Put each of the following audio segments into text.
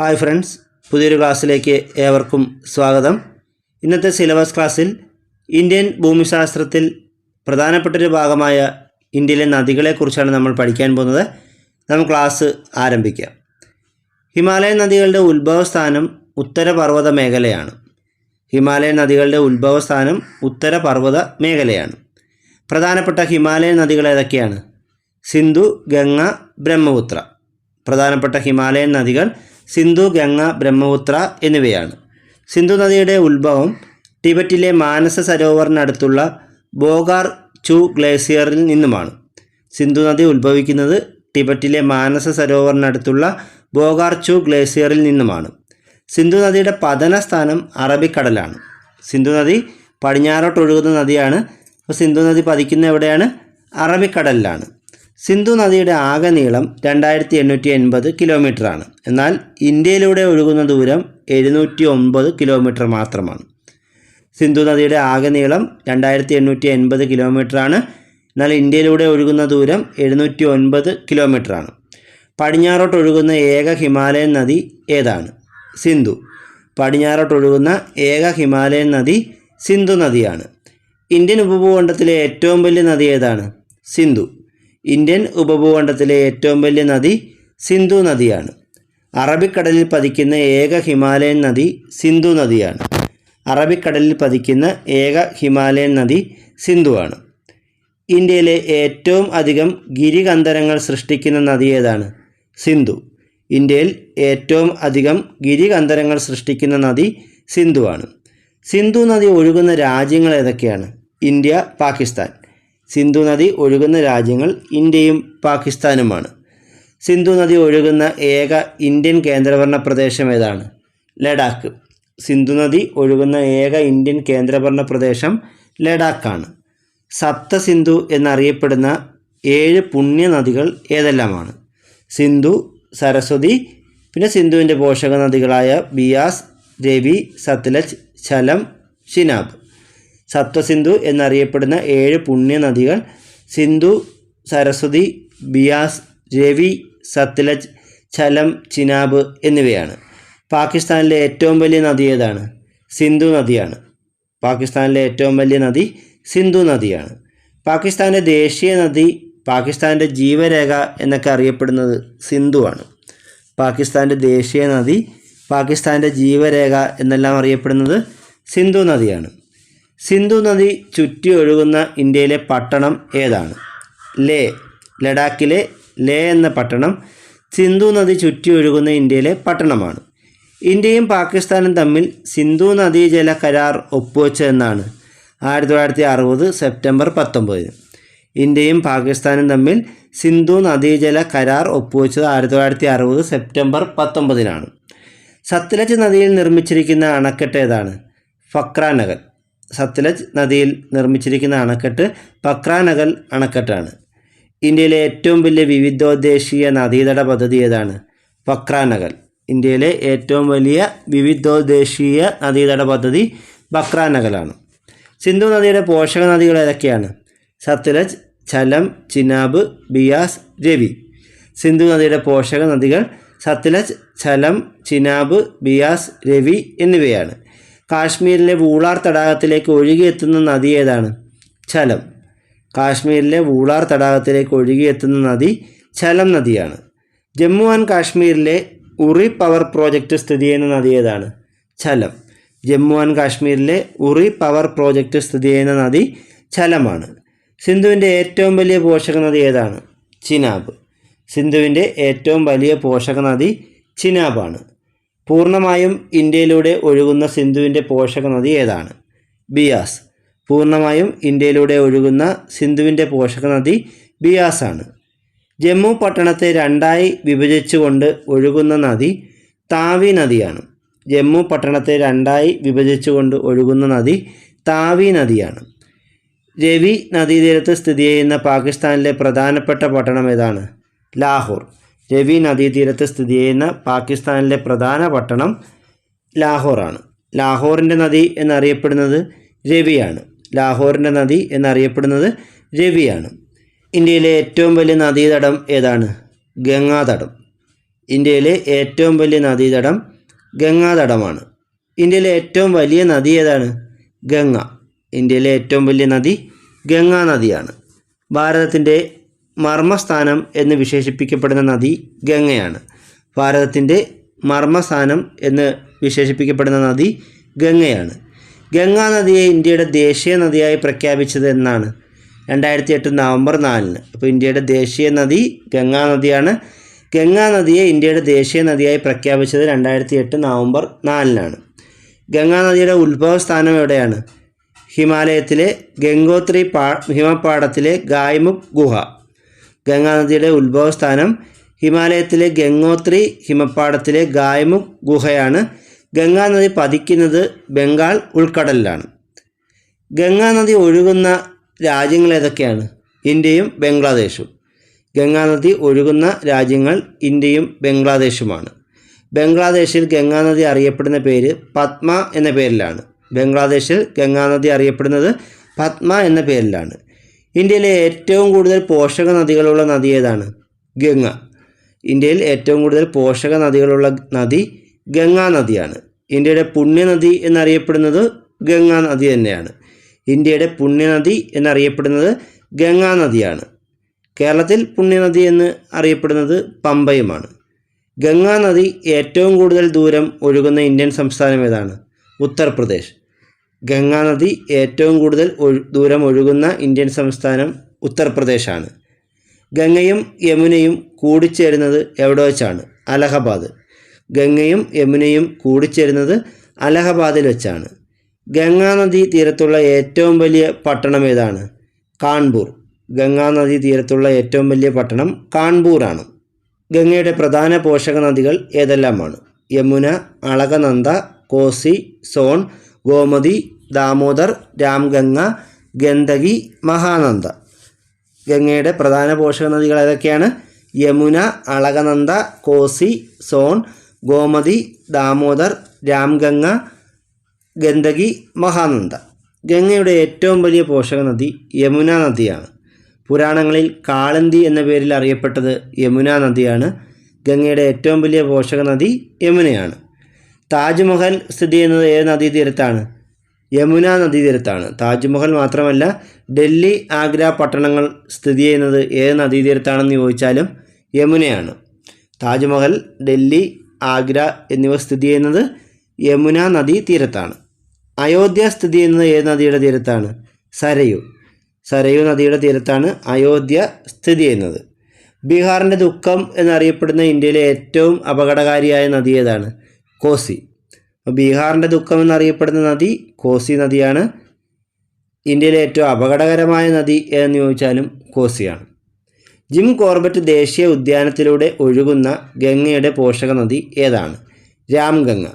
Hi friends പുതിയൊരു ക്ലാസ്സിലേക്ക് ഏവർക്കും സ്വാഗതം. ഇന്നത്തെ സിലബസ് ക്ലാസ്സിൽ ഇന്ത്യൻ ഭൂമിശാസ്ത്രത്തിൽ പ്രധാനപ്പെട്ടൊരു ഭാഗമായ ഇന്ത്യയിലെ നദികളെക്കുറിച്ചാണ് നമ്മൾ പഠിക്കാൻ പോകുന്നത്. നമുക്ക് ക്ലാസ് ആരംഭിക്കാം. ഹിമാലയൻ നദികളുടെ ഉത്ഭവസ്ഥാനം ഉത്തരപർവത മേഖലയാണ്. ഹിമാലയൻ നദികളുടെ ഉത്ഭവസ്ഥാനം ഉത്തരപർവത മേഖലയാണ്. പ്രധാനപ്പെട്ട ഹിമാലയൻ നദികൾ ഏതൊക്കെയാണ്? സിന്ധു ഗംഗ ബ്രഹ്മപുത്ര. പ്രധാനപ്പെട്ട ഹിമാലയൻ നദികൾ സിന്ധു ഗംഗ ബ്രഹ്മപുത്ര എന്നിവയാണ്. സിന്ധു നദിയുടെ ഉത്ഭവം ടിബറ്റിലെ മാനസ സരോവറിനടുത്തുള്ള ബോഗാർ ചു ഗ്ലേസിയറിൽ നിന്നുമാണ്. സിന്ധു നദി ഉത്ഭവിക്കുന്നത് ടിബറ്റിലെ മാനസ സരോവറിനടുത്തുള്ള ബോഗാർ ചു ഗ്ലേസിയറിൽ നിന്നുമാണ്. സിന്ധു നദിയുടെ പതന സ്ഥാനം അറബിക്കടലാണ്. സിന്ധു നദി പടിഞ്ഞാറോട്ട് ഒഴുകുന്ന നദിയാണ്. അപ്പോൾ സിന്ധു നദി പതിക്കുന്ന എവിടെയാണ്? അറബിക്കടലിലാണ്. സിന്ധു നദിയുടെ ആകെ നീളം രണ്ടായിരത്തി എണ്ണൂറ്റി എൺപത് കിലോമീറ്ററാണ്. എന്നാൽ ഇന്ത്യയിലൂടെ ഒഴുകുന്ന ദൂരം എഴുന്നൂറ്റി ഒമ്പത് കിലോമീറ്റർ മാത്രമാണ്. സിന്ധു നദിയുടെ ആകെ നീളം രണ്ടായിരത്തി എണ്ണൂറ്റി എൺപത് കിലോമീറ്ററാണ്. എന്നാൽ ഇന്ത്യയിലൂടെ ഒഴുകുന്ന ദൂരം എഴുന്നൂറ്റി ഒൻപത് കിലോമീറ്ററാണ്. പടിഞ്ഞാറോട്ട് ഒഴുകുന്ന ഏക ഹിമാലയൻ നദി ഏതാണ്? സിന്ധു. പടിഞ്ഞാറോട്ട് ഒഴുകുന്ന ഏക ഹിമാലയൻ നദി സിന്ധു നദിയാണ്. ഇന്ത്യൻ ഉപഭൂഖണ്ഡത്തിലെ ഏറ്റവും വലിയ നദി ഏതാണ്? സിന്ധു. ഇന്ത്യൻ ഉപഭൂഖണ്ഡത്തിലെ ഏറ്റവും വലിയ നദി സിന്ധു നദിയാണ്. അറബിക്കടലിൽ പതിക്കുന്ന ഏക ഹിമാലയൻ നദി സിന്ധു നദിയാണ്. അറബിക്കടലിൽ പതിക്കുന്ന ഏക ഹിമാലയൻ നദി സിന്ധുവാണ്. ഇന്ത്യയിലെ ഏറ്റവും അധികം ഗിരികന്ധരങ്ങൾ സൃഷ്ടിക്കുന്ന നദി ഏതാണ്? സിന്ധു. ഇന്ത്യയിൽ ഏറ്റവും അധികം ഗിരികന്ധരങ്ങൾ സൃഷ്ടിക്കുന്ന നദി സിന്ധുവാണ്. സിന്ധു നദി ഒഴുകുന്ന രാജ്യങ്ങൾ ഏതൊക്കെയാണ്? ഇന്ത്യ പാകിസ്ഥാൻ. സിന്ധു നദി ഒഴുകുന്ന രാജ്യങ്ങൾ ഇന്ത്യയും പാകിസ്ഥാനുമാണ്. സിന്ധു നദി ഒഴുകുന്ന ഏക ഇന്ത്യൻ കേന്ദ്രഭരണ പ്രദേശം ഏതാണ്? ലഡാക്ക്. സിന്ധു നദി ഒഴുകുന്ന ഏക ഇന്ത്യൻ കേന്ദ്രഭരണ പ്രദേശം ലഡാക്കാണ്. സപ്തസിന്ധു എന്നറിയപ്പെടുന്ന ഏഴ് പുണ്യ നദികൾ ഏതെല്ലാമാണ്? സിന്ധു സരസ്വതി പിന്നെ സിന്ധുവിന്റെ പോഷക നദികളായ ബിയാസ് രവി സത്ലജ് ഛലം ഷിനാബ്. സപ്തസിന്ധു എന്നറിയപ്പെടുന്ന ഏഴ് പുണ്യ നദികൾ സിന്ധു സരസ്വതി ബിയാസ് രവി സത്ലജ് ഛലം ചിനാബ് എന്നിവയാണ്. പാകിസ്ഥാനിലെ ഏറ്റവും വലിയ നദി ഏതാണ്? സിന്ധു നദിയാണ്. പാകിസ്ഥാനിലെ ഏറ്റവും വലിയ നദി സിന്ധു നദിയാണ്. പാകിസ്ഥാന്റെ ദേശീയ നദി പാകിസ്ഥാന്റെ ജീവരേഖ എന്നൊക്കെ അറിയപ്പെടുന്നത് സിന്ധുവാണ് പാകിസ്ഥാന്റെ ദേശീയ നദി പാകിസ്ഥാന്റെ ജീവരേഖ എന്നെല്ലാം അറിയപ്പെടുന്നത് സിന്ധു നദിയാണ്. സിന്ധു നദി ചുറ്റി ഒഴുകുന്ന ഇന്ത്യയിലെ പട്ടണം ഏതാണ്? ലേ ലഡാക്കിലെ ലേ എന്ന പട്ടണം സിന്ധു നദി ചുറ്റി ഒഴുകുന്ന ഇന്ത്യയിലെ പട്ടണമാണ്. ഇന്ത്യയും പാകിസ്ഥാനും തമ്മിൽ സിന്ധു നദീജല കരാർ ഒപ്പുവെച്ചതെന്നാണ് ആയിരത്തി തൊള്ളായിരത്തി അറുപത് സെപ്റ്റംബർ പത്തൊമ്പതിന്. ഇന്ത്യയും പാകിസ്ഥാനും തമ്മിൽ സിന്ധു നദീജല കരാർ ഒപ്പുവെച്ചത് ആയിരത്തി തൊള്ളായിരത്തി അറുപത് സെപ്റ്റംബർ പത്തൊമ്പതിനാണ്. സത്ലജ് നദിയിൽ നിർമ്മിച്ചിരിക്കുന്ന അണക്കെട്ട് ഏതാണ്? ഫക്രാനഗർ. സത്ലജ് നദിയിൽ നിർമ്മിച്ചിരിക്കുന്ന അണക്കെട്ട് പക്രാനഗൽ അണക്കെട്ടാണ്. ഇന്ത്യയിലെ ഏറ്റവും വലിയ വിവിധോദ്ദേശീയ നദീതട പദ്ധതി ഏതാണ്? പക്രാനഗൽ. ഇന്ത്യയിലെ ഏറ്റവും വലിയ വിവിധോദ്ദേശീയ നദീതട പദ്ധതി ബക്രാനഗലാണ് സിന്ധു നദിയുടെ പോഷക നദികൾ ഏതൊക്കെയാണ്? സത്ലജ് ചലം ചിനാബ് ബിയാസ് രവി. സിന്ധു നദിയുടെ പോഷക നദികൾ സത്ലജ് ചലം ചിനാബ് ബിയാസ് രവി എന്നിവയാണ്. കാശ്മീരിലെ വൂളാർ തടാകത്തിലേക്ക് ഒഴുകിയെത്തുന്ന നദി ഏതാണ്? ചലം കാശ്മീരിലെ വൂളാർ തടാകത്തിലേക്ക് ഒഴുകിയെത്തുന്ന നദി ചലം നദിയാണ്. ജമ്മു ആൻഡ് കാശ്മീരിലെ ഉറി പവർ പ്രോജക്റ്റ് സ്ഥിതി ചെയ്യുന്ന നദി ഏതാണ്? ചലം ജമ്മു ആൻഡ് കാശ്മീരിലെ ഉറി പവർ പ്രോജക്റ്റ് സ്ഥിതി ചെയ്യുന്ന നദി ചലമാണ് സിന്ധുവിന്റെ ഏറ്റവും വലിയ പോഷക നദി ഏതാണ്? ചിനാബ്. സിന്ധുവിന്റെ ഏറ്റവും വലിയ പോഷക നദി ചിനാബാണ് പൂർണമായും ഇന്ത്യയിലൂടെ ഒഴുകുന്ന സിന്ധുവിന്റെ പോഷക നദി ഏതാണ്? ബിയാസ്. പൂർണമായും ഇന്ത്യയിലൂടെ ഒഴുകുന്ന സിന്ധുവിന്റെ പോഷക നദി ബിയാസാണ്. ജമ്മു പട്ടണത്തെ രണ്ടായി വിഭജിച്ചുകൊണ്ട് ഒഴുകുന്ന നദി താവി നദിയാണ്. ജമ്മു പട്ടണത്തെ രണ്ടായി വിഭജിച്ചുകൊണ്ട് ഒഴുകുന്ന നദി താവി നദിയാണ്. രവി നദീതീരത്ത് സ്ഥിതി ചെയ്യുന്ന പാകിസ്ഥാനിലെ പ്രധാനപ്പെട്ട പട്ടണം ഏതാണ്? ലാഹോർ. രവി നദീതീരത്ത് സ്ഥിതി ചെയ്യുന്ന പാകിസ്ഥാനിലെ പ്രധാന പട്ടണം ലാഹോറാണ്. ലാഹോറിന്റെ നദി എന്നറിയപ്പെടുന്നത് രവിയാണ്. ലാഹോറിന്റെ നദി എന്നറിയപ്പെടുന്നത് രവിയാണ്. ഇന്ത്യയിലെ ഏറ്റവും വലിയ നദീതടം ഏതാണ്? ഗംഗാതടം. ഇന്ത്യയിലെ ഏറ്റവും വലിയ നദീതടം ഗംഗാതടമാണ്. ഇന്ത്യയിലെ ഏറ്റവും വലിയ നദി ഏതാണ്? ഗംഗ. ഇന്ത്യയിലെ ഏറ്റവും വലിയ നദി ഗംഗാ നദിയാണ്. ഭാരതത്തിന്റെ മർമ്മസ്ഥാനം എന്ന് വിശേഷിപ്പിക്കപ്പെടുന്ന നദി ഗംഗയാണ്. ഭാരതത്തിന്റെ മർമ്മസ്ഥാനം എന്ന് വിശേഷിപ്പിക്കപ്പെടുന്ന നദി ഗംഗയാണ്. ഗംഗാ നദിയെ ഇന്ത്യയുടെ ദേശീയ നദിയായി പ്രഖ്യാപിച്ചത് എന്നാണ്. രണ്ടായിരത്തി എട്ട് നവംബർ നാലിന്. അപ്പോൾ ഇന്ത്യയുടെ ദേശീയ നദി ഗംഗാ നദിയാണ്. ഗംഗാ നദിയെ ഇന്ത്യയുടെ ദേശീയ നദിയായി പ്രഖ്യാപിച്ചത് രണ്ടായിരത്തി എട്ട് നവംബർ നാലിനാണ്. ഗംഗാ നദിയുടെ ഉത്ഭവസ്ഥാനം എവിടെയാണ്? ഹിമാലയത്തിലെ ഗംഗോത്രി പാ ഹിമപാടത്തിലെ ഗായ്മുഖ് ഗുഹ. ഗംഗാ നദിയുടെ ഉത്ഭവസ്ഥാനം ഹിമാലയത്തിലെ ഗംഗോത്രി ഹിമപ്പാടത്തിലെ ഗായ്മുഖ് ഗുഹയാണ്. ഗംഗാനദി പതിക്കുന്നത് ബംഗാൾ ഉൾക്കടലിലാണ്. ഗംഗാനദി ഒഴുകുന്ന രാജ്യങ്ങൾ ഏതൊക്കെയാണ്? ഇന്ത്യയും ബംഗ്ലാദേശും. ഗംഗാനദി ഒഴുകുന്ന രാജ്യങ്ങൾ ഇന്ത്യയും ബംഗ്ലാദേശുമാണ്. ബംഗ്ലാദേശിൽ ഗംഗാനദി അറിയപ്പെടുന്ന പേര് പത്മ എന്ന പേരിലാണ്. ബംഗ്ലാദേശിൽ ഗംഗാനദി അറിയപ്പെടുന്നത് പത്മ എന്ന പേരിലാണ്. ഇന്ത്യയിലെ ഏറ്റവും കൂടുതൽ പോഷക നദികളുള്ള നദി ഏതാണ്? ഗംഗ. ഇന്ത്യയിൽ ഏറ്റവും കൂടുതൽ പോഷക നദികളുള്ള നദി ഗംഗാ നദിയാണ്. ഇന്ത്യയുടെ പുണ്യനദി എന്നറിയപ്പെടുന്നത് ഗംഗാ നദി തന്നെയാണ്. ഇന്ത്യയുടെ പുണ്യനദി എന്നറിയപ്പെടുന്നത് ഗംഗാ നദിയാണ്. കേരളത്തിൽ പുണ്യനദി എന്ന് അറിയപ്പെടുന്നത് പമ്പയുമാണ്. ഗംഗാ നദി ഏറ്റവും കൂടുതൽ ദൂരം ഒഴുകുന്ന ഇന്ത്യൻ സംസ്ഥാനം ഏതാണ്? ഉത്തർപ്രദേശ്. ഗംഗാ നദി ഏറ്റവും കൂടുതൽ ദൂരം ഒഴുകുന്ന ഇന്ത്യൻ സംസ്ഥാനം ഉത്തർപ്രദേശാണ്. ഗംഗയും യമുനയും കൂടിച്ചേരുന്നത് എവിടെ വെച്ചാണ് അലഹബാദ്. ഗംഗയും യമുനയും കൂടിച്ചേരുന്നത് അലഹബാദിൽ വെച്ചാണ്. ഗംഗാ നദി തീരത്തുള്ള ഏറ്റവും വലിയ പട്ടണം ഏതാണ്? കാൺപൂർ. ഗംഗാ നദി തീരത്തുള്ള ഏറ്റവും വലിയ പട്ടണം കാൺപൂറാണ്. ഗംഗയുടെ പ്രധാന പോഷക നദികൾ ഏതെല്ലാമാണ്? യമുന അളകനന്ദ കോസി സോൺ ഗോമതി ദാമോദർ രാംഗംഗ ഗന്ധകി മഹാനന്ദ. ഗംഗയുടെ പ്രധാന പോഷക നദികൾ ഏതൊക്കെയാണ്? യമുന അളകനന്ദ കോസി സോൺ ഗോമതി ദാമോദർ രാംഗംഗ ഗന്ധകി മഹാനന്ദ. ഗംഗയുടെ ഏറ്റവും വലിയ പോഷക നദി യമുന നദിയാണ്. പുരാണങ്ങളിൽ കാളന്തി എന്ന പേരിൽ അറിയപ്പെട്ടത് യമുന നദിയാണ്. ഗംഗയുടെ ഏറ്റവും വലിയ പോഷക നദി യമുനയാണ്. താജ്മഹൽ സ്ഥിതി ചെയ്യുന്നത് ഏത് നദീതീരത്താണ്? യമുന നദീതീരത്താണ്. താജ്മഹൽ മാത്രമല്ല ഡൽഹി ആഗ്ര പട്ടണങ്ങൾ സ്ഥിതി ചെയ്യുന്നത് ഏത് നദീതീരത്താണെന്ന് ചോദിച്ചാലും യമുനയാണ്. താജ്മഹൽ ഡൽഹി ആഗ്ര എന്നിവ സ്ഥിതി ചെയ്യുന്നത് യമുന നദീ തീരത്താണ് അയോധ്യ സ്ഥിതി ചെയ്യുന്നത് ഏത് നദിയുടെ തീരത്താണ്? സരയു. സരയു നദിയുടെ തീരത്താണ് അയോധ്യ സ്ഥിതി ചെയ്യുന്നത്. ബീഹാറിന്റെ ദുഃഖം എന്നറിയപ്പെടുന്ന ഇന്ത്യയിലെ ഏറ്റവും അപകടകാരിയായ നദി ഏതാണ്? കോസി. ബീഹാറിന്റെ ദുഃഖം എന്നറിയപ്പെടുന്ന നദി കോസി നദിയാണ്. ഇന്ത്യയിലെ ഏറ്റവും അപകടകരമായ നദി എന്ന് ചോദിച്ചാലും കോസിയാണ്. ജിം കോർബറ്റ് ദേശീയ ഉദ്യാനത്തിലൂടെ ഒഴുകുന്ന ഗംഗയുടെ പോഷക നദി ഏതാണ്? രാംഗംഗ.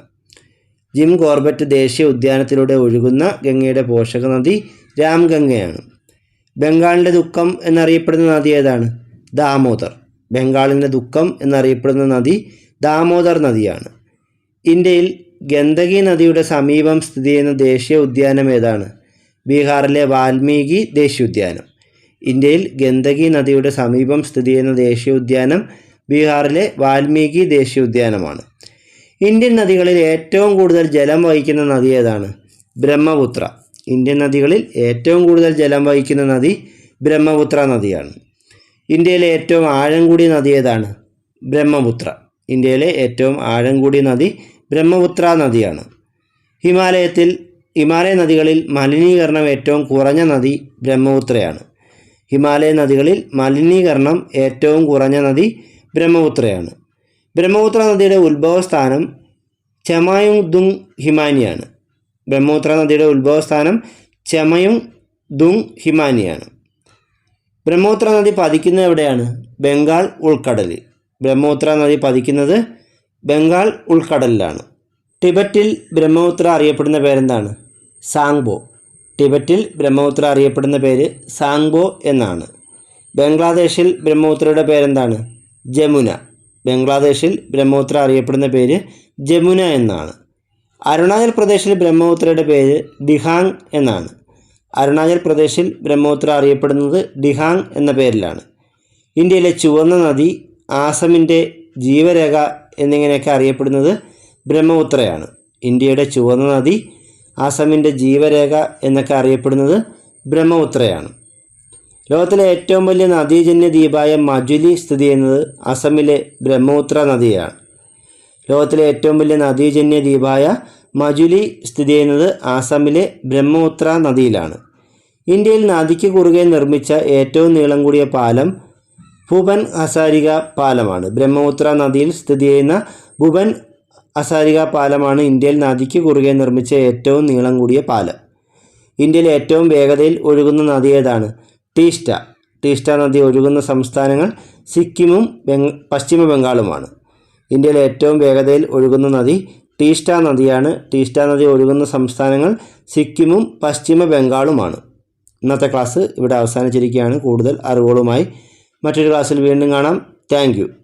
ജിം കോർബറ്റ് ദേശീയ ഉദ്യാനത്തിലൂടെ ഒഴുകുന്ന ഗംഗയുടെ പോഷക നദി രാംഗംഗയാണ്. ബംഗാളിന്റെ ദുഃഖം എന്നറിയപ്പെടുന്ന നദി ഏതാണ്? ദാമോദർ. ബംഗാളിന്റെ ദുഃഖം എന്നറിയപ്പെടുന്ന നദി ദാമോദർ നദിയാണ്. ഇന്ത്യയിൽ ഗന്ദകി നദിയുടെ സമീപം സ്ഥിതി ചെയ്യുന്ന ദേശീയ ഉദ്യാനം ഏതാണ്? ബീഹാറിലെ വാൽമീകി ദേശീയ ഉദ്യാനം. ഇന്ത്യയിൽ ഗന്ദകി നദിയുടെ സമീപം സ്ഥിതി ചെയ്യുന്ന ദേശീയ ഉദ്യാനം ബീഹാറിലെ വാൽമീകി ദേശീയ ഉദ്യാനമാണ്. ഇന്ത്യൻ നദികളിൽ ഏറ്റവും കൂടുതൽ ജലം വഹിക്കുന്ന നദി ഏതാണ്? ബ്രഹ്മപുത്ര. ഇന്ത്യൻ നദികളിൽ ഏറ്റവും കൂടുതൽ ജലം വഹിക്കുന്ന നദി ബ്രഹ്മപുത്ര നദിയാണ്. ഇന്ത്യയിലെ ഏറ്റവും ആഴം കൂടിയ നദി ഏതാണ്? ബ്രഹ്മപുത്ര. ഇന്ത്യയിലെ ഏറ്റവും ആഴം കൂടിയ നദി ബ്രഹ്മപുത്ര നദിയാണ്. ഹിമാലയത്തിൽ ഹിമാലയ നദികളിൽ മലിനീകരണം ഏറ്റവും കുറഞ്ഞ നദി ബ്രഹ്മപുത്രയാണ്. ഹിമാലയ നദികളിൽ മലിനീകരണം ഏറ്റവും കുറഞ്ഞ നദി ബ്രഹ്മപുത്രയാണ്. ബ്രഹ്മപുത്ര നദിയുടെ ഉത്ഭവസ്ഥാനം ചെമായുങ് ദുങ് ഹിമാനിയാണ്. ബ്രഹ്മപുത്ര നദിയുടെ ഉത്ഭവസ്ഥാനം ചെമയും ദുങ് ഹിമാനിയാണ്. ബ്രഹ്മപുത്ര നദി പതിക്കുന്നത് എവിടെയാണ്? ബംഗാൾ ഉൾക്കടലിൽ. ബ്രഹ്മപുത്ര നദി പതിക്കുന്നത് ബംഗാൾ ഉൾക്കടലിലാണ്. ടിബറ്റിൽ ബ്രഹ്മപുത്ര അറിയപ്പെടുന്ന പേരെന്താണ്? സാങ്ബോ. ടിബറ്റിൽ ബ്രഹ്മപുത്ര അറിയപ്പെടുന്ന പേര് സാങ്ബോ എന്നാണ്. ബംഗ്ലാദേശിൽ ബ്രഹ്മപുത്രയുടെ പേരെന്താണ്? ജമുന. ബംഗ്ലാദേശിൽ ബ്രഹ്മപുത്ര അറിയപ്പെടുന്ന പേര് ജമുന എന്നാണ്. അരുണാചൽ പ്രദേശിൽ ബ്രഹ്മപുത്രയുടെ പേര് ദിഹാങ് എന്നാണ്. അരുണാചൽ പ്രദേശിൽ ബ്രഹ്മപുത്ര അറിയപ്പെടുന്നത് ദിഹാങ് എന്ന പേരിലാണ്. ഇന്ത്യയിലെ ചുവന്ന നദി ആസമിന്റെ ജീവരേഖ എന്നിങ്ങനെയൊക്കെ അറിയപ്പെടുന്നത് ബ്രഹ്മപുത്രയാണ്. ഇന്ത്യയുടെ ചുവന്ന നദി ആസാമിന്റെ ജീവരേഖ എന്നൊക്കെ അറിയപ്പെടുന്നത് ബ്രഹ്മപുത്രയാണ്. ലോകത്തിലെ ഏറ്റവും വലിയ നദീജന്യ ദ്വീപായ മജുലി സ്ഥിതി ചെയ്യുന്നത് അസമിലെ ബ്രഹ്മപുത്ര നദിയാണ്. ലോകത്തിലെ ഏറ്റവും വലിയ നദീജന്യ ദ്വീപായ മജുലി സ്ഥിതി ചെയ്യുന്നത് ആസാമിലെ ബ്രഹ്മപുത്ര നദിയിലാണ്. ഇന്ത്യയിൽ നദിക്ക് കുറുകെ നിർമ്മിച്ച ഏറ്റവും നീളം കൂടിയ പാലം ഭൂപൻ അസാരിക പാലമാണ്. ബ്രഹ്മപുത്ര നദിയിൽ സ്ഥിതി ചെയ്യുന്ന ഭുവൻ അസാരിക പാലമാണ് ഇന്ത്യയിൽ നദിക്ക് കുറുകെ നിർമ്മിച്ച ഏറ്റവും നീളം കൂടിയ പാലം. ഇന്ത്യയിൽ ഏറ്റവും വേഗതയിൽ ഒഴുകുന്ന നദി ഏതാണ്? ടീസ്റ്റ ടീസ്റ്റ നദി ഒഴുകുന്ന സംസ്ഥാനങ്ങൾ സിക്കിമും പശ്ചിമ ബംഗാളുമാണ്. ഇന്ത്യയിൽ ഏറ്റവും വേഗതയിൽ ഒഴുകുന്ന നദി ടീസ്റ്റ നദിയാണ്. ടീസ്റ്റ നദി ഒഴുകുന്ന സംസ്ഥാനങ്ങൾ സിക്കിമും പശ്ചിമ ബംഗാളുമാണ്. ഇന്നത്തെ ക്ലാസ് ഇവിടെ അവസാനിച്ചിരിക്കുകയാണ്. കൂടുതൽ അറിവുകളുമായി മറ്റൊരു ക്ലാസ്സിൽ വീണ്ടും കാണാം. താങ്ക്